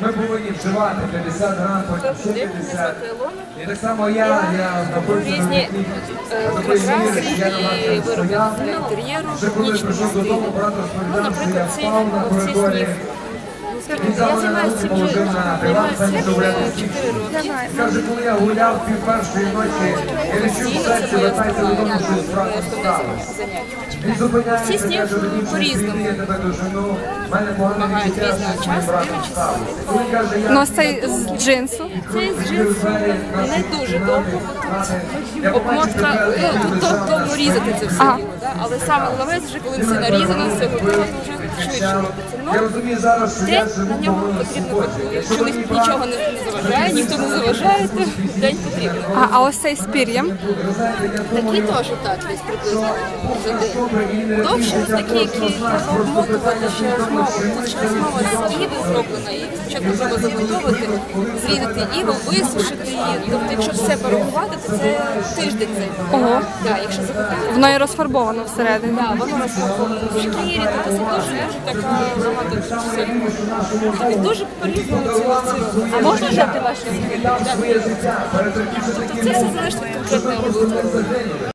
ми повинні вживати 50 грам, потім 150. І так само я, я Різні е, прикраси я і вироби для інтер'єру, Вже коли прийшов додому, брат розповідав, що я впав на коридорі. Сніг. Він взяв мене на руки, положив на диван, самі гуляти з 4 роки. Каже, коли я гуляв пів першої ночі, я відчув в серці, вертайся додому, що справді сталося. Він зупиняється, каже, мені по-різному. я тебе дожену, в мене погане Вимагають відчуття, різного що з моїм часу, братом дивлячись. сталося. Коли каже, я Ну, ось цей з джинсу. Цей з джинсу не дуже довго, бо тут обмотка, ну тут дов- довго різати це все діло, але саме головець вже коли все нарізано, все то. Я розумію зараз, що я день живу на ньому повинен потрібно суботі. бути. Якщо Якщо мені ні- нічого не, не заважає, ніхто не заважає, то день потрібен. А, а ось цей з пір'ям. Такі теж так, десь приблизно за день. Довше ось такі, які треба обмотувати ще знову. Тут ще основа з іви зроблена, і спочатку треба заготовити, зрізати іву, висушити її. Тобто, якщо все порахувати, то це тиждень займе. Ого. Да, якщо заготовити, Воно і розфарбовано всередині. да, воно розфарбовано в шкірі, тобто це дуже дуже така Дуже по-різному. А можна взяти ваші? Такі Тобто це все залежить від конкретної роботи.